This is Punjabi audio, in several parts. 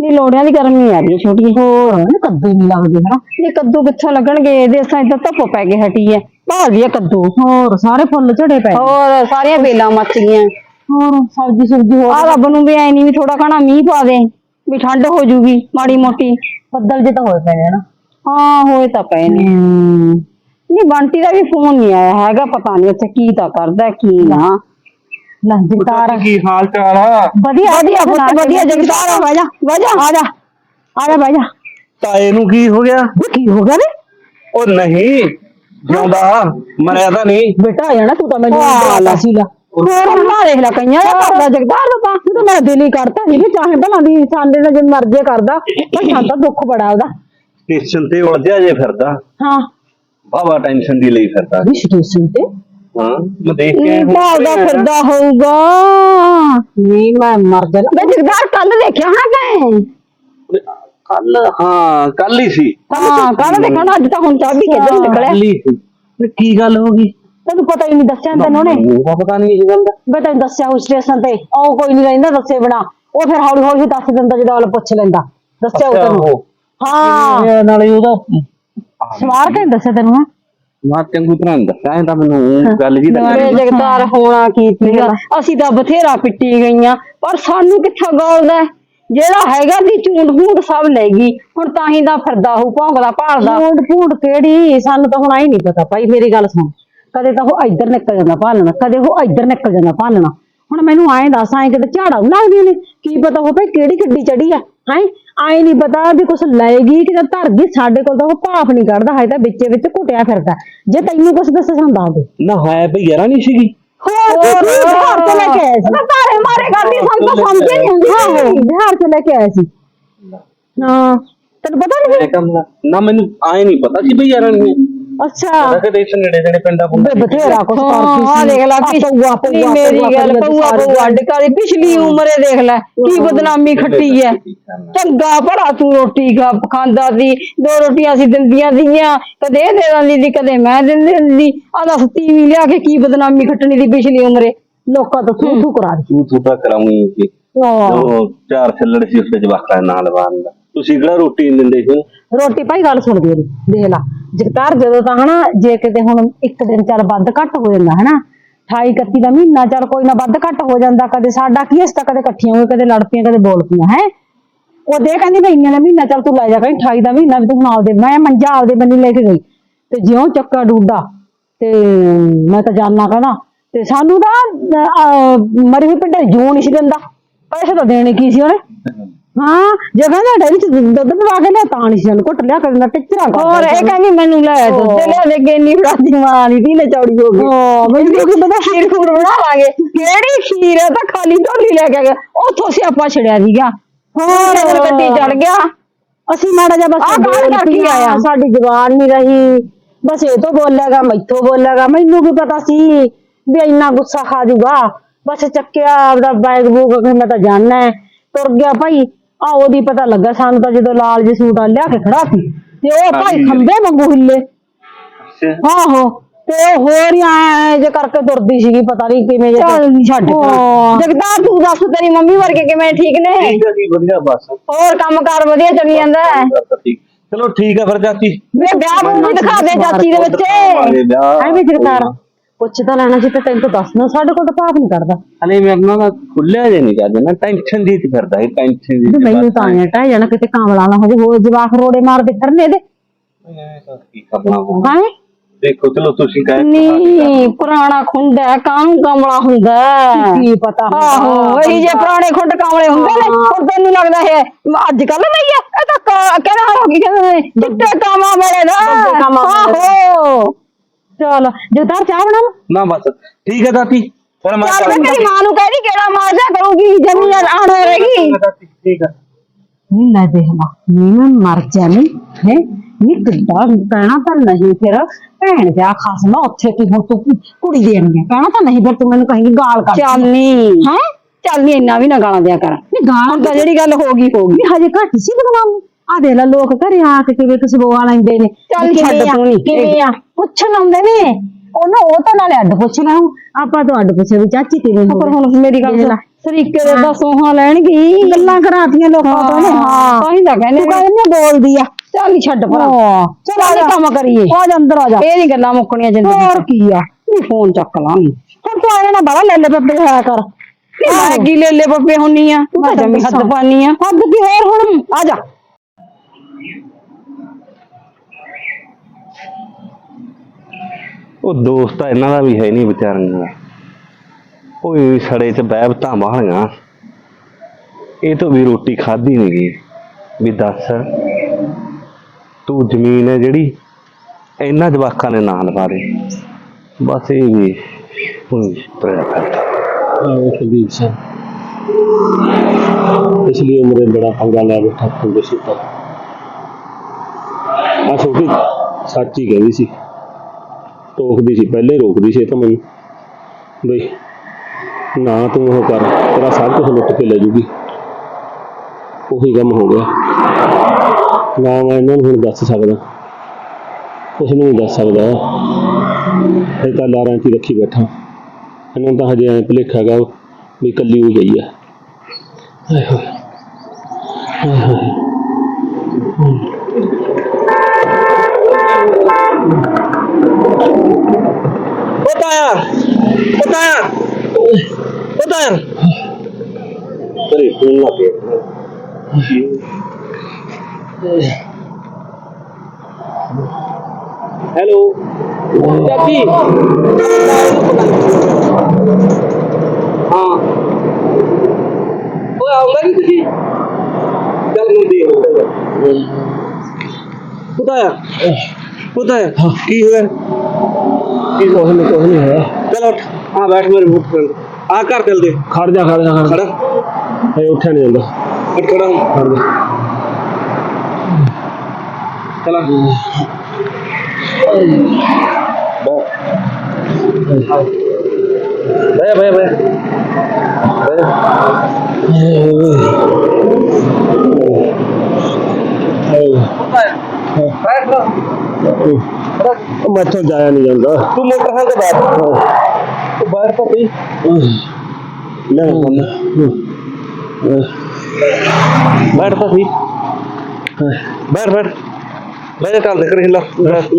ਨੀ ਲੋੜਿਆਂ ਦੀ ਗਰਮੀ ਆ ਰਹੀ ਹੈ ਛੋਟੀ ਹੋਰ ਨਾ ਕੱਦੂ ਨਹੀਂ ਲੱਗਦੇ ਹਨਾ। ਇਹ ਕੱਦੂ ਕਿੱਥੋਂ ਲੱਗਣਗੇ ਇਹਦੇ ਅਸਾਂ ਤਾਂ ਧੁੱਪ ਪੈ ਕੇ ਹਟੀ ਹੈ। ਭਾਲਦੀ ਹੈ ਕੱਦੂ। ਹੋਰ ਸਾਰੇ ਫੁੱਲ ਝੜੇ ਪਏ। ਹੋਰ ਸਾਰੀਆਂ ਬੇਲਾਂ ਮੱਚ ਗਈਆਂ। ਹੋਰ ਸਬਜ਼ੀ ਸੁਬਜ਼ੀ ਆ ਹੋਰ ਰੱਬ ਨੂੰ ਵੀ ਐ ਨਹੀਂ ਵੀ ਥੋੜਾ ਘਣਾ ਮੀਂਹ ਪਾ ਦੇ ਵੀ ਠੰਡ ਹੋ ਜੂਗੀ ਮਾੜੀ ਮੋਟੀ। ਬੱਦਲ ਜੇ ਤਾਂ ਹੋਏ ਪਏ ਨੇ ਨਾ ਹਾਂ ਹੋਏ ਤਾਂ ਪਏ ਨੇ। ਨਹੀਂ ਬੰਟੀ ਦਾ ਵੀ ਫੋਨ ਨਹੀਂ ਆਇਆ ਹੈਗਾ ਪਤਾ ਨਹੀਂ ਉੱਥੇ ਕੀ ਤਾਂ ਕਰਦਾ ਕੀ ਨਾ। ਲੈ ਜਗਤਾਰ। ਕੀ ਹਾਲ ਚਾਲ ਆ। ਵਧੀਆ ਵਧੀਆ ਪੁੱਤ ਵਧੀਆ ਜਗਤਾਰ ਆ ਬਹਿ ਜਾ ਬਹਿ ਜਾ। ਆ ਜਾ ਆ ਜਾ ਬਹਿ ਜਾ। ਤਾਏ ਨੂੰ ਕੀ ਹੋ ਗਿਆ? ਕੀ ਹੋ ਗਿਆ ਵੇ? ਉਹ ਨਹੀਂ ਜਿਉਂਦਾ। ਮਰਿਆ ਤਾਂ ਨਹੀਂ। ਬੇਟਾ ਆ ਜਾਣਾ ਤੂੰ ਤਾਂ ਮੈਨੂੰ ਵਾਹ, ਬੁਲਾਤਾ ਸੀ ਲਾ ਹੋਰ ਅੱਲਾ ਦੇਖ ਲੈ ਕਈਆਂ ਦਾ ਕਰਦਾ ਜਗਤਾਰ ਦਾ ਤਾਂ। ਤੂੰ ਤਾਂ ਮੈਂ ਦਿਲ ਹੀ ਕਰਤਾ ਨਹੀਂ ਵੀ ਚਾਹੇ ਭਲਾ ਦੀ ਸਾਡੇ ਨਾਲ ਜੇ ਮਰਜ਼ੀ ਕਰਦਾ ਪਰ ਸਾਨੂੰ ਤਾਂ ਦੁੱਖ ਬੜਾ ਉਹਦਾ। ਸਟੇਸ਼ਨ ਤੇ ਉਲਝਿਆ ਜੇ ਫਿਰਦਾ। ਹਾਂ। ਬਾਬਾ ਟੈਨਸ਼ਨ ਦੀ ਲਈ ਫਿਰਦਾ। ਵੀ ਸਟੇਸ਼ਨ ਤੇ? ਹਾਂ ਮੈਂ ਦੇਖ ਕੇ ਕੀ ਭਾਲਦਾ ਫਿਰਦਾ ਹੋਊਗਾ? ਨਹੀਂ ਮੈਂ ਮਰ ਜਾਣਾ। ਵੇ ਜਗਤਾਰ ਕੱਲ ਦੇਖਿਆ ਹੋਣਾ ਤੈਂ ਕੱਲ ਹਾਂ ਕੱਲ ਹੀ ਸੀ। ਹਾਂ ਕੱਲ ਦੇਖਣਾ ਅੱਜ ਤਾਂ ਹੁਣ ਚਾਬੀ ਕਿੱਧਰ ਨਿਕਲਿਆ। ਕੱਲ ਹੀ ਸੀ। ਤੇ ਕੀ ਗੱਲ ਹੋ ਗਈ? ਤੈਨੂੰ ਪਤਾ ਹੀ ਨਹੀਂ ਦੱਸਿਆ ਤੈਨੂੰ ਨੇ ਮੈਨੂੰ ਤਾਂ ਪਤਾ ਨਹੀਂ ਇਸ ਗੱਲ ਦਾ। ਮੈਂ ਤੈਨੂੰ ਦੱਸਿਆ ਉਸ ਸਟੇਸ਼ਨ ਤੇ। ਉਹ ਕੋਈ ਨਹੀਂ ਰਹਿੰਦਾ ਦੱਸੇ ਬਣਾ ਉਹ ਫਿਰ ਹੌਲੀ ਹੌਲੀ ਦੱਸ ਦਿੰਦਾ ਜਦੋਂ ਵਾਲ ਪੁੱਛ ਲੈਂਦਾ। ਦੱਸਿਆ ਉਹ ਤੈਨੂੰ। ਹਾਂ। ਨਾਲੇ ਉਹਦਾ ਸਵਾਰ ਕੇ ਦੱਸਿਆ ਤੈਨੂੰ? ਮੈਂ ਚੰਗੀ ਤਰ੍ਹਾਂ ਨੀ ਦੱਸਿਆ ਇਹ ਤਾਂ ਮੈਨੂੰ ਗੱਲ ਜੀ ਵੇ ਲੱਗੀ ਜਗਤਾਰ ਹੋਣਾ ਕੀ ਸੀਗਾ? ਅਸੀਂ ਤਾਂ ਬਥੇਰਾ ਪਿੱਟੀ ਗਈਆਂ ਪਰ ਸਾਨੂੰ ਕਿੱਥਾ ਗੋਲਦਾ ਹੈ? ਜਿਹੜਾ ਹੈਗਾ ਦੀ ਝੂਠ ਮੂਠ ਸਭ ਲੈ ਗਈ। ਹੁਣ ਤਾਂ ਹੀ ਦਾ ਫਿਰਦਾ ਹੂ ਭੌਂਕਦਾ ਭਾਲਦਾ। ਝੂਠ ਫੂਟ ਕਿਹੜੀ? ਸਾਨੂੰ ਤਾਂ ਹੁਣ ਆਈ ਨਹੀਂ ਪਤਾ ਭਾਈ ਮੇਰੀ ਗੱਲ ਸੁਣ। ਕਦੇ ਤਾਂ ਉਹ ਇੱਧਰ ਨਿਕਲ ਜਾਂਦਾ ਭਾਲਣਾ ਕਦੇ ਉਹ ਇੱਧਰ ਨਿਕਲ ਜਾਂਦਾ ਭਾਲਣਾ। ਹੁਣ ਮੈਨੂੰ ਐਂ ਦੱਸ ਐਂ ਕਿਤੇ ਝਾੜਾ ਲੱਗਦੀਆਂ ਨੇ ਕੀ ਪਤਾ ਉਹ ਭਾਈ ਕਿਹੜੀ ਗੱਡੀ ਚੜੀ ਆ ਹੈ? ਐਂ ਨਹੀਂ ਪਤਾ ਵੀ ਕੁਛ ਲਏਗੀ ਕਿ ਧਰ ਗਈ ਸਾਡੇ ਕੋਲ ਤਾਂ ਉਹ ਭਾਫ ਨਹੀਂ ਕੱਢਦਾ ਹੈ ਤਾਂ ਵਿੱਚੇ ਵਿੱਚ ਘੁੱਟਿਆ ਫਿਰਦਾ। ਜੇ ਤੈਨੂੰ ਕੁਛ ਦੱਸ ਸੰਦਾ ਦੇ। ਨਾ ਹੈ ਭਈ ਯਾਰਾ ਨਹੀਂ ਸੀਗੀ। ਹੋਰ ਬਿਹਾਰ ਤੋਂ ਲੈ ਕੇ ਆਏ ਸੀ। ਤਾਰੇ ਮਾਰੇ ਕਰਦੀ ਸਾਨੂੰ ਤਾਂ ਸਮਝ ਹੀ ਨਹੀਂ ਆਉਂਦੀ ਆਹੋ ਬਿਹਾਰ ਤੋਂ ਲੈ ਕੇ ਆਏ ਸੀ। ਹਾਂ ਤੈਨੂੰ ਪਤਾ ਨਹੀਂ ਕੰਮ ਨਾ ਮੈਨੂੰ ਆਏ ਨਹੀਂ ਪਤਾ ਸੀ ਭਈ ਯਾਰਾ ਨਹੀਂ ਅੱਛਾ। ਪਤਾ ਕਿ ਦੇਸ਼ ਨੇੜੇ ਨੇੜੇ ਪਿੰਡਾਂ ਪੁੰਡਾਂ ਬੇ ਬਥੇਰਾ ਕੁਛ ਕਰਦੀ ਹਾਂ ਸੀ। ਦੇਖ ਲੈ ਪਊਆ, ਪਊਆ, ਮੇਰੀ ਗੱਲ ਪਊਆ ਪਊਆ ਡਕਾਲੀ ਪਿਛਲੀ ਉਮਰੇ ਦੇਖ ਲੈ ਕੀ ਬਦਨਾਮੀ ਖੱਟੀ ਐ। ਚੰਗਾ ਭਲਾ ਤੂੰ ਰੋਟੀ ਖਾ ਖਾਂਦਾ ਸੀ ਦੋ ਰੋਟੀਆਂ ਅਸੀਂ ਦਿੰਦੀਆਂ ਸੀਗੀਆਂ ਕਦੇ ਇਹ ਦੇ ਦਿੰਦੀ ਸੀ ਕਦੇ ਮੈਂ ਦਿੰਦੀ ਹੁੰਦੀ। ਆ ਦੱਸ ਤੀਵੀਂ ਲਿਆ ਕੇ ਕੀ ਬਦਨਾਮੀ ਖੱਟਣੀ ਦੀ ਪਿਛਲੀ ਉਮਰੇ? ਲੋਕਾਂ ਤੋਂ ਥੂ ਥੂ ਕਰਾ ਦਿੱਤੀ। ਤੂੰ ਥੋੜਾ ਕਰਾਉਂਗੀ ਉਹ ਚਾਰ ਛੱਲੜ ਸੀ ਉਸਦੇ ਜਵਾਕਾਂ ਦੇ ਨਾਲ ਬਾਣ ਦਾ ਤੁਸੀਂ ਕਿਹੜਾ ਰੋਟੀ ਨੀ ਦਿੰਦੇ ਸੀ? ਰੋਟੀ ਭਾਈ ਗੱਲ ਸੁਣ ਮੇਰੀ ਦੇਖ ਲਾ, ਜਗਤਾਰ ਜਦੋਂ ਤਾਂ ਹਨਾ, ਜੇ ਕਿਤੇ ਹੁਣ ਇੱਕ ਦਿਨ ਚੱਲ ਵੱਧ ਘੱਟ ਹੋ ਜਾਂਦਾ ਹਨਾ 28 31 ਦਾ ਮਹੀਨਾ ਚੱਲ ਕੋਈ ਨਾ ਵੱਧ ਘੱਟ ਹੋ ਜਾਂਦਾ, ਕਦੇ ਸਾਡਾ ਕੀ ਇਸ ਤਾਂ ਕਦੇ ਇਕੱਠੀਆਂ ਹੋਏ ਕਦੇ ਲੜ ਪਈਆਂ ਕਦੇ ਬੋਲ ਪਈਆਂ ਹੈ? ਉਹ ਦੇ ਕਹਿੰਦੀ ਵੀ ਇੰਨੇ ਦਾ ਮਹੀਨਾ ਚੱਲ ਤੂੰ ਲੈ ਜਾ ਕਹੀਂ 28 ਦਾ ਮਹੀਨਾ ਵੀ ਤੂੰ ਹੁਣ ਆਪਦੇ ਮੈਂ ਮੰਜਾ ਆਪਦੇ ਬੰਨੀ ਲੈ ਕੇ ਗਈ, ਤੇ ਜਿਉਂ ਚੱਕਾ ਡੂਡਾ, ਤੇ ਮੈਂ ਤਾਂ ਜਾਨਣਾ ਕਹਿੰਦਾ ਤੇ ਸਾਨੂੰ ਤਾਂ ਮਰੀ ਹੋਈ ਪਿੰਡ ਜੂਣ ਨਹੀਂ ਸੀ ਦਿੰਦਾ, ਪੈਸੇ ਤਾਂ ਦੇਣੇ ਕੀ ਸੀ ਉਹਨੇ? ਹਾਂ ਜੇ ਕਹਿੰਦਾ ਡੈਰੀ ਚ ਦੁੱਧ ਪਵਾ ਕੇ ਲਿਆ ਤਾਂ ਨਹੀਂ ਸਾਨੂੰ ਘੁੱਟ ਲਿਆ ਕਰਨਾ ਟਿਚਰਾ ਹੋਰ ਇਹ ਕਹਿੰਦੀ ਮੈਨੂੰ ਲੈ ਦੁੱਧ। ਲਿਆ ਦੇ ਕੇ ਇੰਨੀ ਫੜਾਦੀ ਮਾਂ ਨਹੀਂ ਤੀ ਚੌੜੀ ਹੋ ਗਈ। ਹਾਂ ਮੈਨੂੰ ਕੀ ਪਤਾ ਖੀਰ ਖੂਰ ਬਣਾਵਾਂਗੇ ਕਿਹੜੀ ਖੀਰ ਹੈ ਤਾਂ ਖਾਲੀ ਢੋਲੀ ਲੈ ਕੇ ਗਏ ਉੱਥੋਂ ਸਿਆਪਾ ਛੜਿਆ ਸੀਗਾ। ਹੋਰ। ਗੱਡੀ ਚੜ ਗਿਆ। ਅਸੀਂ ਮਾੜਾ ਜਿਹਾ ਬਸ ਗੱਲ ਕਰਕੇ ਆਇਆ। ਸਾਡੀ ਜ਼ੁਬਾਨ ਨਹੀਂ ਰਹੀ। ਬਸ ਇਹ ਤੋਂ ਬੋਲੇਗਾ ਮੈਥੋਂ ਬੋਲੇਗਾ। ਮੈਨੂੰ ਕੀ ਪਤਾ ਸੀ ਵੀ ਇੰਨਾ ਗੁੱਸਾ ਖਾ ਜੂਗਾ। ਬਸ ਚੱਕਿਆ ਆਪਦਾ ਬੈਗ ਬੂਗ ਮੈਂ ਤਾਂ ਜਾਣਾ। ਹੈ ਤੁਰ ਗਿਆ ਭਾਈ। ਆ ਉਹਦੀ ਪਤਾ ਲੱਗਾ ਸਾਨੂੰ ਤਾਂ ਜਦੋਂ ਲਾਲ ਜੀ ਸੂਟ ਆ ਲਿਆ ਕੇ ਖੜਾ ਸੀ। ਤੇ ਉਹ ਭਾਈ। ਖੰਬੇ ਵਾਂਗੂ ਹਿੱਲੇ। ਆਹੋ ਤੇ ਉਹ ਹੋਰ ਹੀ ਐ ਜੇ ਕਰਕੇ ਤੁਰਦੀ ਸੀਗੀ ਪਤਾ ਨਹੀਂ ਕਿਵੇਂ ਜੇ ਚੱਲ ਛੱਡ। ਜਗਦਾਰ ਤੂੰ ਦੱਸ ਤੇਰੀ ਮੰਮੀ ਵਰਗੇ ਕਿਵੇਂ ਠੀਕ ਨੇ? ਠੀਕ ਹੈ ਜੀ ਵਧੀਆ ਬਸ। ਹੋਰ ਕੰਮਕਾਰ ਵਧੀਆ ਚੱਲੀ ਜਾਂਦਾ ਹੈ? ਚਲੋ ਠੀਕ ਹੈ ਫਿਰ ਚਾਚੀ। ਵੇ ਵਿਆਹ ਨੂੰ ਵੀ ਦਿਖਾ ਦੇ ਚਾਚੀ ਦੇ ਬੱਚੇ। ਆਏ ਵਿਆਹ ਐਵੇਂ ਜਗਤਾਰ। ਪੁੱਛ ਤਾਂ ਲੈਣਾ ਸੀ ਤੇ ਤੈਨੂੰ ਤਾਂ ਦੱਸਣਾ ਸਾਡੇ ਕੋਲ ਤਾਂ ਭਾਫ ਨਹੀਂ ਕਰਦਾ ਹਲੇ ਮੇਰੇ ਨਾਲ ਖੁੱਲਿਆ ਜੇ ਨਹੀਂ ਕਰਦੇ ਨਾ ਟੈਨਸ਼ਨ ਦੀ ਚ ਫਿਰਦਾ ਹੈ ਟੈਨਸ਼ਨ ਦੀ ਤੇ ਮੈਨੂੰ ਤਾਂ ਆਇਆ ਟਹਿ ਜਾਣਾ ਕਿਤੇ ਕਾਂਵਲਾ ਨਾ ਹੋ ਜੇ ਹੋਰ ਜਵਾਕ ਰੋੜੇ ਮਾਰਦੇ ਫਿਰਨੇ ਇਹਦੇ ਕੀ ਕਰਨਾ ਹੁਣ? ਹਾਂ ਦੇਖੋ ਚਲੋ ਤੁਸੀਂ ਕਹੇ ਨੀ ਪੁਰਾਣਾ ਖੁੰਡਾ ਹੈ, ਕਾਹਨੂੰ ਕਮਲਾ ਹੁੰਦਾ ਹੈ? ਕੀ ਪਤਾ ਹੁੰਦਾ। ਆਹੋ ਇਹੀ ਜੇ ਪੁਰਾਣੇ ਖੁੰਡ ਕਾਮਲੇ ਹੁੰਦੇ ਨੇ ਹੁਣ ਤੈਨੂੰ ਲੱਗਦਾ ਹੈ ਅੱਜ ਕੱਲ ਨਹੀਂ ਹੈ ਇਹ ਤਾਂ ਕਾ- ਕਿਹੜਾ ਹੋ ਗਈ ਕਹਿੰਦੇ ਨੇ ਚਿੱਟੇ ਕਾਮਾਂ ਵਾਲੇ ਦਾ ਚਿੱਟੇ ਕਾਮਾਂ ਵਾਲੇ ਦਾ। ਆਹੋ ਚਲ ਜਗਤਾਰ ਚਾਹ ਬਣਾ ਲਾ। ਨਾ ਬਸ ਠੀਕ ਹੈ ਦਾਤੀ ਫਿਰ ਮੈਂ ਚੱਲ ਮੈਂ ਕਰਾਂਗਾ। ਤੇਰੀ ਮਾਂ ਨੂੰ ਕਹਿਦੀ ਕਿਹੜਾ ਮਾਰ ਜਾ ਕਰੂਗੀ ਜਮੀ ਆਣ ਹੋਵੇਗੀ ਦਾਤੀ, ਠੀਕ ਹੈ ਨਹੀਂ ਲੈ ਦੇਖ ਲਾ ਨੀ ਮੈਂ ਮਰ ਜਾਣੀ ਹੈ ਨੀ ਕਿੱਦਾਂ ਕਹਿਣਾ ਤਾਂ ਨਹੀਂ ਫਿਰ ਭੈਣ ਜਾ ਖਸਮਾ ਉੱਥੇ ਕੀ ਹੁਣ ਤੂੰ ਕੁੜੀ ਦੇਣੀ ਹੈ ਕਹਿਣਾ ਤਾਂ ਨਹੀਂ ਫਿਰ ਤੂੰ ਮੈਨੂੰ ਕਹੇਂਗੀ ਗਾਲ ਕੱਢ। ਚੱਲ ਨੀ ਹੈ? ਚੱਲ ਨੀ ਇੰਨਾ ਵੀ ਨਾ ਗਾਲਾਂ ਦਿਆ ਕਰ। ਨਹੀਂ ਗਾਲ ਹੁਣ ਤਾਂ ਜਿਹੜੀ ਗੱਲ ਹੋ ਗਈ ਹੋ ਗਈ। ਨਹੀਂ ਹਜੇ ਘੱਟ ਸੀ ਬਦਨਾਮ ਆ ਦੇ ਲੈ ਲੋਕ ਘਰੇ ਆ ਕੇ ਕਿਵੇਂ ਖੁਸ਼ਬੂਆਂ ਲੈਂਦੇ ਨੇ। ਚੱਲ ਕਿਵੇਂ ਆ। ਕਿਵੇਂ ਆ? ਪੁੱਛਣ ਆਉਂਦੇ ਨੇ। ਉਹਨਾਂ ਉਹ ਤਾਂ ਨਾਲੇ ਅੱਡ ਪੁੱਛ ਲਾਂ। ਆਪਾਂ ਤਾਂ ਅੱਡ ਪੁੱਛੇ ਵੀ ਚਾਚੀ ਕਿਵੇਂ ਹੋ ਪਰ? ਹੁਣ ਮੇਰੀ ਗੱਲ ਸੁਣ। ਸਰੀਕੇ ਦੇ ਤਾਂ ਸੋਹਾਂ ਲੈਣਗੀ। ਗੱਲਾਂ ਕਰਾਤੀਆਂ ਲੋਕਾਂ ਤੋਂ ਨੇ। ਹਾਂ ਤਾਂ ਹੀ ਤਾਂ ਕਹਿੰਦੇ ਕਹਿੰਦੀ ਬੋਲਦੀ ਆ। ਚੱਲ ਛੱਡ ਪਰ ਹਾਂ ਚੱਲ ਆ ਕੰਮ ਕਰੀਏ। ਆ ਜਾ ਅੰਦਰ ਆ ਜਾ। ਇਹ ਨਹੀਂ ਗੱਲਾਂ ਮੁੱਕਣੀਆਂ ਜ਼ਿੰਦਗੀ ਹੋਰ ਕੀ ਆ? ਚ ਫੋਨ ਚੱਕ ਲਾਂਗੀ। ਹੁਣ ਤੂੰ ਆਇਆ ਨਾ ਬੜਾ ਲੈ ਲੈ ਬੱਬੇ ਹੋਇਆ ਕਰ ਮੈਂ ਕੀ ਲੈ ਲੈ ਬੱਬੇ ਹੁੰਨੀ ਆ? ਤੂੰ ਤਾਂ ਜਮੀ ਹੱਦ ਪਾਨੀ ਆ। ਹੱਦ ਕੀ ਹੋਰ ਹੁਣ? ਆ ਜਾ। ਉਹ ਦੋਸਤ ਤਾਂ ਇਹਨਾਂ ਦਾ ਵੀ ਹੈ ਨਹੀਂ ਵਿਚਾਰੀਆਂ ਦਾ। ਓਏ ਸੜੇ ਚ ਬਹਿਬਤਾਂ ਬਾਹਲੀਆਂ ਇਹ ਤੋਂ ਵੀ ਰੋਟੀ ਖਾਧੀ ਨਹੀਂ ਗਈ। ਵੀ ਦੱਸ, ਤੂੰ ਜ਼ਮੀਨ ਹੈ ਜਿਹੜੀ ਇਹਨਾਂ ਜਵਾਕਾਂ ਨੇ ਨਾਂ ਲਵਾ ਦੇ ਬਸ ਇਹ ਵੀ ਹੁਣ ਪ੍ਰੇਰ ਕਰਦਾ ਕੁਲਦੀਪ ਸਿੰਘ ਪਿਛਲੀ ਉਮਰੇ ਬੜਾ ਪੰਗਾ ਲੈ ਬੈਠਾ ਖੁੰਡੇ ਸੁੱਤਾ ਆ ਛੋਟੀ ਸੱਚ ਹੀ ਕਹਿੰਦੀ ਸੀ। ਟੋਕਦੀ ਸੀ, ਪਹਿਲੇ ਰੋਕਦੀ ਸੀ ਇਹ ਤਾਂ ਮੈਨੂੰ। ਬਈ, ਨਾ ਤੂੰ ਉਹ ਕਰ, ਤੇਰਾ ਸਭ ਕੁਝ ਲੁੱਟ ਕੇ ਲੈ ਜੂਗੀ। ਉਹੀ ਕੰਮ ਹੋ ਗਿਆ। ਨਾ ਮੈਂ ਇਹਨਾਂ ਨੂੰ ਹੁਣ ਦੱਸ ਸਕਦਾ। ਕੁਛ ਨਹੀਂ ਦੱਸ ਸਕਦਾ। ਇਹ ਤਾਂ ਲਾਰਾਂ 'ਚ ਹੀ ਰੱਖੀ ਬੈਠਾ। ਇਹਨਾਂ ਨੂੰ ਤਾਂ ਹਜੇ ਐਂ ਭੁਲੇਖਾ ਗਾ ਵੀ ਕੱਲੀ ਹੋਈ ਗਈ ਆ। ਹਾਏ ਹੋਏ ਹਾਏ। ਹੋਏ ਤੇਰੇ ਫੋਨ ਲਾ ਕੇ ਹੈਲੋ ਚਾਚੀ ਹਾਂ ਓਏ ਆਉਂਦਾ ਨਹੀਂ ਤੁਸੀਂ ਚੱਲ ਨੂੰ ਦੇ ਪੁੱਤਾਇਆ ਪੁੱਤਾਇਆ ਕੀ ਹੋਇਆ ਕੀ ਕੁਛ ਨਹੀਂ ਕੁਛ ਨਹੀਂ ਹੋਇਆ ਚਲ ਉੱਠ ਆ ਬੈਠ ਮੇਰੇ ਬੁੱਕ ਤੇ ਆ ਘਰ ਚੱਲ ਦੇ ਖੜ ਜਾ ਖੜ ਹਏ ਉੱਠਿਆ ਨਹੀਂ ਜਾਂਦਾ। ਉੱਠ ਖੜਾ ਹੋ। ਖੜ ਜਾ ਚਲਾ ਬੈ ਬੈ ਬੈ ਉਹ ਮੈਥੋਂ ਜਾਇਆ ਨਹੀਂ ਜਾਂਦਾ। ਤੂੰ ਮੋਟਰਸਾਈਕਲ ਉਹ ਬਾਹਰ? ਤਾਂ ਪਈ ਲੈ। ਬੈਠ ਤਾਂ ਸੀ। ਬੈਠ ਬੈਠ। ਬੈਠ ਚੱਲ ਦੇਖ ਰਹੀ ਲਾ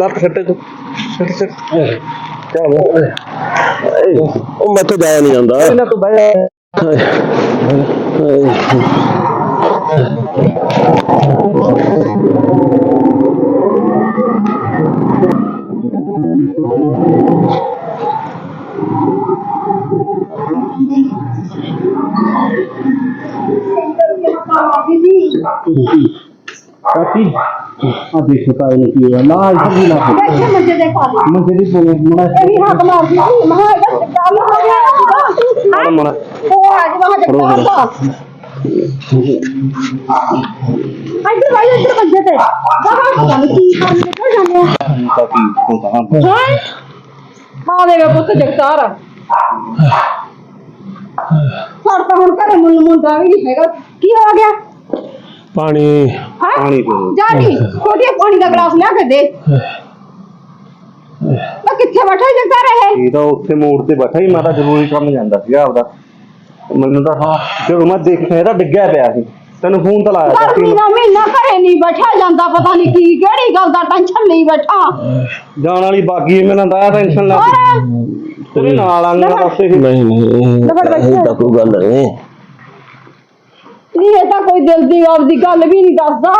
ਲੱਤ ਛੱਟੇ ਤੂੰ। ਛੱਟ ਛੱਟ ਚੱਲ। ਉਹ ਮੈਥੋਂ ਜਾਇਆ ਨਹੀਂ ਜਾਂਦਾ। ਇਹਨਾਂ ਤੋਂ ਬੈ ਹਾਏ ਹਾਏ ਕਾਤੀ ਆ ਦੇਖੋ ਤਾਂ ਇਹ ਕੀ ਹੋਇਆ ਨਾ ਇੱਧਰ ਵੀ ਨਾ ਹੋ ਬੈਠੇ ਮੰਜੇ ਦੇ ਪਾ ਲਈ ਮੈਂ ਜਿਹੜੀ ਬੋਲੇ ਮੜਾ ਇਹ ਵੀ ਹੱਕ ਮਾਰਦੀ ਸੀ ਮਹਾ ਇਹਦਾ ਗੱਲ ਹੋ ਗਿਆ ਮਣਾ ਉਹ ਅੱਜ ਵਹਾਂ ਜਗਤਾਰ ਦਾ ਇੱਧਰ ਭਾਈ ਇੱਧਰ ਮੰਜੇ ਤੇ ਬਾਹਰ ਪਤਾ ਨਹੀਂ ਕੀ ਕੰਮ ਨਿਕਲ ਜਾਂਦੇ ਆ ਕਾਫੀ ਹੁੰਦਾ ਹੈਂ? ਆ ਦੇਗਾ ਪੁੱਤ ਜਗਤਾਰ ਸਾਡਾ ਤਾਂ ਹੁਣ ਘਰੇ ਮੁੱਲ ਮੁੰਡਾ ਵੀ ਨਹੀਂ ਹੈਗਾ ਕੀ ਹੋ ਗਿਆ ਪਾਣੀ। ਹੈਂ? ਪਾਣੀ ਪੀਓ ਜਾ ਨੀ ਛੋਟੇ ਪਾਣੀ ਦਾ ਗਲਾਸ ਲਿਆ ਕੇ ਦੇ। ਮੈਂ ਕਿੱਥੇ ਬੈਠਾ ਜਗਤਾਰ ਇਹ? ਇਹ ਤਾਂ ਉੱਥੇ ਮੋੜ ਤੇ ਬੈਠਾ ਹੀ ਮਾਤਾ ਜ਼ਰੂਰੀ ਕੰਮ ਜਾਂਦਾ ਸੀਗਾ ਆਪਦਾ। ਮੈਨੂੰ ਤਾਂ ਹਾਂ ਜਦੋਂ ਮੈਂ ਦੇਖਿਆ ਇਹਦਾ ਡਿੱਗਿਆ ਪਿਆ ਸੀ। ਤੈਨੂੰ ਫੋਨ ਤਾਂ ਲਾਇਆ ਗਰਮੀ ਸੀ। ਦਾ ਮਹੀਨਾ ਘਰੇ ਨਹੀਂ ਬੈਠਾ ਜਾਂਦਾ ਪਤਾ ਨਹੀਂ ਕੀ ਕਿਹੜੀ ਗੱਲ ਦਾ ਟੈਨਸ਼ਨ ਲਈ ਬੈਠਾ। ਜਾਣ ਵਾਲੀ ਬਾਗੀ ਮੈਨੂੰ ਤਾਂ ਟੈਨਸ਼ਨ ਲੱਗ ਹੋਰ? ਤੇਰੇ ਨਾਲ ਆਂਗਾ ਬਸ ਇਹ ਨਹੀਂ ਨਹੀਂ। ਇਹ ਤਾਂ ਕੋਈ ਗੱਲ ਨਹੀਂ ਇਹ ਤਾਂ ਕੋਈ ਦਿਲ ਦੀ ਆਪਦੀ ਗੱਲ ਵੀ ਨਹੀਂ ਦੱਸਦਾ।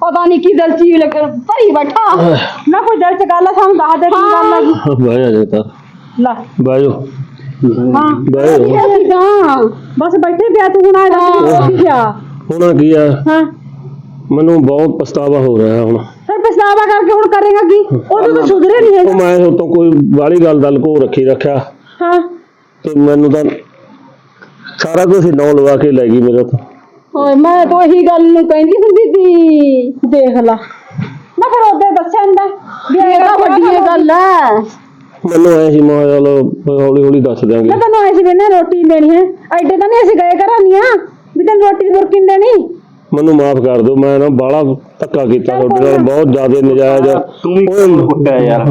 ਪਤਾ ਨਹੀਂ ਕੀ ਦਿਲ ਚੀਜ਼ ਲੱਗ ਭਰੀ ਬੈਠਾ। ਨਾ ਕੋਈ ਦਿਲ ਚ ਗੱਲ ਆ ਸਾਨੂੰ ਦੱਸ ਦੇ ਕੀ ਗੱਲ ਲੱਗੀ ਬਹਿ ਜਾ ਜੇ ਤਾਂ। ਲੈ। ਬਹਿ ਜਾ। ਹਾਂ। ਬਹਿ ਜਾ। ਅਸੀਂ ਤਾਂ ਬਸ ਬੈਠੇ ਪਿਆ ਤੂੰ ਹੁਣ ਆ ਕੀ ਗਿਆ ਹੁਣ ਕੀ ਆ? ਹਾਂ। ਮੈਨੂੰ ਬਹੁਤ ਪਛਤਾਵਾ ਹੋ ਰਿਹਾ ਹੁਣ। ਫਿਰ ਪਛਤਾਵਾ ਕਰਕੇ ਹੁਣ ਕਰੇਗਾ ਕੀ? ਉਦੋਂ ਤਾਂ ਸੁਧਰੇ ਨਹੀਂ ਹੈਗਾ। ਮੈਂ ਉਹ ਤੋਂ ਕੋਈ ਵਾਲੀ ਗੱਲ ਦਾ ਲਕੋ ਰੱਖੀ ਰੱਖਿਆ। ਹਾਂ। ਤੇ ਮੈਨੂੰ ਤਾਂ ਸਾਰਾ ਕੁਝ ਨੌ ਲਵਾ ਕੇ ਲੈ ਗਈ ਮੇਰੇ ਤੋਂ। ਓਏ ਮੈਂ ਤਾਂ ਇਹੀ ਗੱਲ ਨੂੰ ਕਹਿੰਦੀ ਹੁੰਦੀ ਸੀ ਦੇਖ ਲਾ। ਮੈਂ ਫਿਰ ਉਹਦੇ ਦੱਸਿਆ ਹੁੰਦਾ ਵੀ ਇਹ ਤਾਂ ਵੱਡੀ ਇਹ ਗੱਲ ਹੈ ਮੈਨੂੰ ਐ ਸੀ ਮੈਂ ਚਲੋ ਹੌਲੀ ਹੌਲੀ ਦੱਸ ਦਿਆਂਗੇ। ਮੈਂ ਤੈਨੂੰ ਐਸੀ ਕਹਿੰਦੇ ਰੋਟੀ ਨੀ ਦੇਣੀ ਹੈ। ਐਡੇ ਤਾਂ ਨਹੀਂ ਅਸੀਂ ਗਏ ਕਰਾਂੀਆਂ ਵੀ ਤੈਨੂੰ ਰੋਟੀ ਦੀ ਬੁਰਕੀ ਨੀ ਦੇਣੀ। ਮੈਨੂੰ ਮਾਫ ਕਰ ਦਿਓ ਮੈਂ ਨਾ ਬਾਹਲਾ ਧੱਕਾ ਕੀਤਾ ਤੁਹਾਡੇ ਨਾਲ ਬਹੁਤ ਜ਼ਿਆਦਾ ਨਜਾਇਜ਼ ਤੂੰ ਵੀ ਓਏ, ਕੁੱਟਿਆ ਯਾਰ।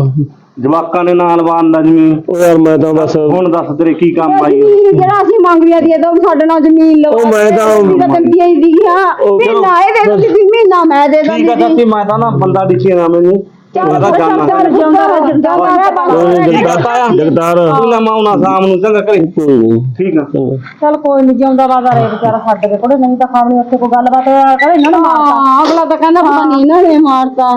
ਜਵਾਕਾਂ ਨੇ ਨਾਲ ਬਾਂਦਾ ਜ਼ਮੀਨ। ਉਹ ਯਾਰ ਮੈਂ ਤਾਂ ਬਸ ਹੁਣ ਦੱਸ ਤੇਰੇ ਕੀ ਕੰਮ ਆਈ ਜ਼ਮੀਨ ਜਿਹੜਾ ਅਸੀਂ ਮੰਗ ਲਿਆ ਦੀ ਤਾਂ ਸਾਡੇ ਨਾਲ ਜ਼ਮੀਨ ਲਓ। ਉਹ ਮੈਂ ਤਾਂ- ਤਾਂ ਦੰਦੀਆਂ ਹੀ। ਦੀਆਂ ਉਹ ਇਹ ਦੇ ਦਿੰਦੀ ਸੀ ਮਹੀਨਾ ਮੈਂ ਦੇ ਠੀਕ ਆ ਦਿੰਦੀ ਚਾਚੀ ਮੈਂ ਤਾਂ ਨਾ ਬੰਦਾ ਦਿਖੇ ਨਾ ਮੈਨੂੰ। ਮੈਂ ਤਾਂ ਜਾਣਾ। ਚੱਲ ਜਿਉਂਦਾ ਰਹਿ, ਜਿਉਂਦਾ ਰਹਿ। ਜਗਤਾਰ ਜਗਤਾਰ ਪਹਿਲਾਂ ਮੈਂ ਆਉਣਾ ਸ਼ਾਮ ਨੂੰ ਚੰਗਾ ਕਰੀ ਕੋਈ ਨਹੀਂ ਠੀਕ ਆ। ਚੱਲ ਕੋਈ ਨਹੀਂ ਜਿਉਂਦਾ ਵਾਦਾ ਰੇ ਵਿਚਾਰਾ ਛੱਡ ਕੇ ਕੋੜੇ ਨਹੀਂ ਤਾਂ ਖਾਵਣੀ ਉੱਥੇ ਕੋਈ ਗੱਲਬਾਤ ਕਰੇ ਇਹਨਾਂ ਨੂੰ ਮਾਰਤਾ। ਹਾਂ ਅਗਲਾ ਤਾਂ ਕਹਿੰਦਾ ਪਤਾ ਨਹੀਂ ਨੇ ਮਾਰਤਾ।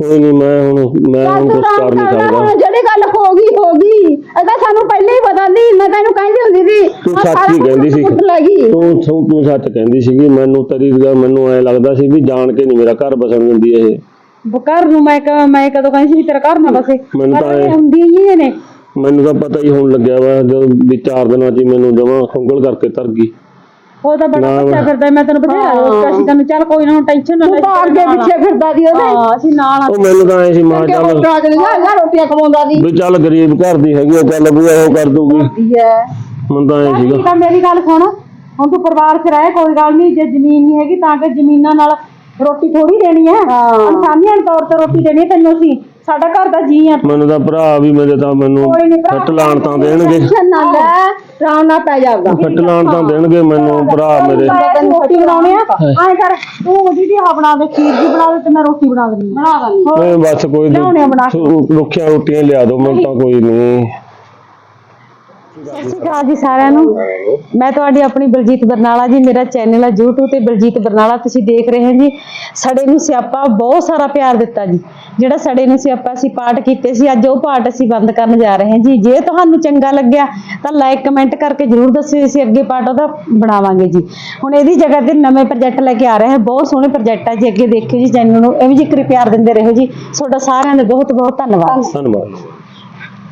ਕੋਈ ਨਹੀਂ ਮੈਂ ਹੁਣ ਮੈਂ ਹੁਣ ਕੁਝ ਕਰ ਨਹੀਂ ਸਕਦਾ। ਜਿਹੜੀ ਗੱਲ ਹੋ ਗਈ ਹੋ ਗਈ। ਇਹਦਾ ਸਾਨੂੰ ਪਹਿਲਾਂ ਹੀ ਪਤਾ ਸੀ ਮੈਂ ਤੈਨੂੰ ਕਹਿੰਦੀ ਹੁੰਦੀ ਸੀ। ਤੂੰ ਸੱਚ ਹੀ ਕਹਿੰਦੀ ਸੀ। ਤੂੰ ਤੂੰ ਤੂੰ ਸੱਚ ਕਹਿੰਦੀ ਸੀਗੀ ਮੈਨੂੰ ਤੇਰੀ ਗੱਲ ਮੈਨੂੰ ਐ ਲੱਗਦਾ ਸੀ ਵੀ ਜਾਣ ਕੇ ਨਹੀਂ ਮੇਰਾ ਘਰ ਬਸਣ ਦਿੰਦੀ ਇਹ। ਘਰ ਨੂੰ ਮੈਂ ਮੈਂ ਕਦੋਂ ਕਹਿੰਦੀ ਸੀ ਤੇਰਾ ਘਰ ਨਾ ਬਸੇ ਮੈਨੂੰ ਤਾਂ ਹੁੰਦੀ ਹੀ ਨੇ ਮੈਨੂੰ ਤਾਂ ਪਤਾ ਹੀ ਹੋਣ ਲੱਗਿਆ ਵਾ ਜਦੋਂ ਵੀ ਚਾਰ ਦਿਨਾਂ 'ਚ ਮੈਨੂੰ ਜਮਾਂ ਖੰਗਲ ਕਰਕੇ ਤਰ ਗਈ। ਉਹ ਤਾਂ ਬੜਾ ਨਾ, ਬੱਚਾ ਫਿਰਦਾ ਮੈਂ ਤੈਨੂੰ ਬਥੇਰਾ ਰੋਕਿਆ ਸੀ ਤੈਨੂੰ ਚੱਲ ਕੋਈ ਨਾ ਟੈਨਸ਼ਨ ਨਾ ਤੂੰ ਲੈ ਤਾਂ ਅੱਗੇ ਪਿੱਛੇ ਫਿਰਦਾ ਦੀ ਉਹਦੇ। ਹਾਂ ਅਸੀਂ ਨਾਲ ਆ। ਉਹ ਮੈਨੂੰ ਤਾਂ ਐ ਸੀ ਮਾਂ ਅੱਗੇ ਚੱਲ। ਹੋਟਲਾਂ ਚ ਜਾ ਜਾ ਰੋਟੀਆਂ ਕਮਾਉਂਦਾ ਦੀ ਵੀ ਚੱਲ ਗਰੀਬ ਘਰ ਦੀ ਹੈਗੀ ਆ ਚੱਲ ਬੂਆ ਉਹ ਕਰ ਦੂਗੀ ਹੈ ਮੈਨੂੰ ਤਾਂ ਐ ਸੀਗਾ। ਠੀਕ ਆ ਮੇਰੀ ਗੱਲ ਸੁਣ। ਹੁਣ ਤੂੰ ਪਰਿਵਾਰ 'ਚ ਰਹਿ ਕੋਈ ਗੱਲ ਨਹੀਂ ਜੇ ਜ਼ਮੀਨ ਨਹੀਂ ਹੈਗੀ ਤਾਂ ਕਿ ਜ਼ਮੀਨਾਂ ਨਾਲ ਰੋਟੀ ਥੋੜੀ ਦੇਣੀ ਹੈ। ਇਨਸਾਨੀਆਂ ਦੇ ਤੌਰ ਤੇ ਰੋਟੀ ਦੇਣੀ ਹੈ ਤੈਨੂੰ ਅਸੀਂ। ਸਾਡਾ ਘਰ ਦਾ ਜੀ ਆ। ਮੈਨੂੰ ਤਾਂ ਭਰਾ ਵੀ ਮੇਰੇ ਤਾਂ ਮੈਨੂੰ ਕੋਈ ਨੀ ਭਰਾ, ਫੱਟ ਲਾਣ ਤਾਂ ਦੇਣਗੇ। ਟੈਨਸ਼ਨ ਨਾ ਲੈ ਆਰਾਮ ਨਾਲ ਪੈ ਜਾਗਾ ਫੱਟ ਲਾਣ ਤਾਂ ਦੇਣਗੇ ਮੈਨੂੰ ਭਰਾ ਮੇਰੇ। ਤੈਨੂੰ ਰੋਟੀ ਬਣਾਉਣੀ ਆ? ਐਂ ਕਰ ਤੂੰ ਦੀਦੀ ਆ ਬਣਾ ਦੇ ਖੀਰ ਜੀ ਬਣਾ ਦੇ ਤੇ ਮੈਂ ਰੋਟੀ ਬਣਾ ਦਿੰਦੀ ਬਣਾ ਦਿੰਦੀ ਮੈਂ ਬਸ ਕੋਈ ਲਿਆਉਣੇ ਆ ਬਣਾ ਕੇ। ਨਹੀਂ ਰੁੱਖੀਆਂ ਰੋਟੀਆਂ ਲਿਆ ਦਿਓ ਮੈਨੂੰ ਤਾਂ ਕੋਈ ਨਹੀਂ ਸਤਿ ਸ਼੍ਰੀ ਅਕਾਲ ਜੀ ਸਾਰਿਆਂ ਨੂੰ। ਮੈਂ ਤੁਹਾਡੀ ਆਪਣੀ ਬਲਜੀਤ ਬਰਨਾਲਾ ਜੀ ਮੇਰਾ ਚੈਨਲ ਹੈ YouTube ਤੇ ਬਲਜੀਤ ਬਰਨਾਲਾ ਤੁਸੀਂ ਦੇਖ ਰਹੇ ਹੋ ਜੀ। ਸੜੇ ਨੂੰ ਸਿਆਪਾ ਬਹੁਤ ਸਾਰਾ ਪਿਆਰ ਦਿੱਤਾ ਜੀ। ਜਿਹੜਾ ਸੜੇ ਨੂੰ ਸਿਆਪਾ ਅਸੀਂ ਪਾਠ ਕੀਤੇ ਸੀ ਅੱਜ ਉਹ ਪਾਠ ਅਸੀਂ ਬੰਦ ਕਰਨ ਜਾ ਰਹੇ ਹਾਂ ਜੀ। ਜੇ ਤੁਹਾਨੂੰ ਚੰਗਾ ਲੱਗਿਆ ਤਾਂ ਲਾਈਕ ਕਮੈਂਟ ਕਰਕੇ ਜਰੂਰ ਦੱਸਿਓ ਅਸੀਂ ਅੱਗੇ ਪਾਠ ਉਹਦਾ ਬਣਾਵਾਂਗੇ ਜੀ। ਹੁਣ ਇਹਦੀ ਜਗ੍ਹਾ ਤੇ ਨਵੇਂ ਪ੍ਰੋਜੈਕਟ ਲੈ ਕੇ ਆ ਰਹੇ ਹਾਂ। ਬਹੁਤ ਸੋਹਣੇ ਪ੍ਰੋਜੈਕਟ ਆ ਜੀ ਅੱਗੇ ਦੇਖਿਓ ਜੀ ਚੈਨਲ ਨੂੰ। ਐਵੇਂ ਜਿਕਰ ਪਿਆਰ ਦਿੰਦੇ ਰਹੋ ਜੀ। ਤੁਹਾਡਾ ਸਾਰਿਆਂ ਦਾ ਬਹੁਤ ਬਹੁਤ ਧੰਨਵਾਦ। ਧੰਨਵਾਦ।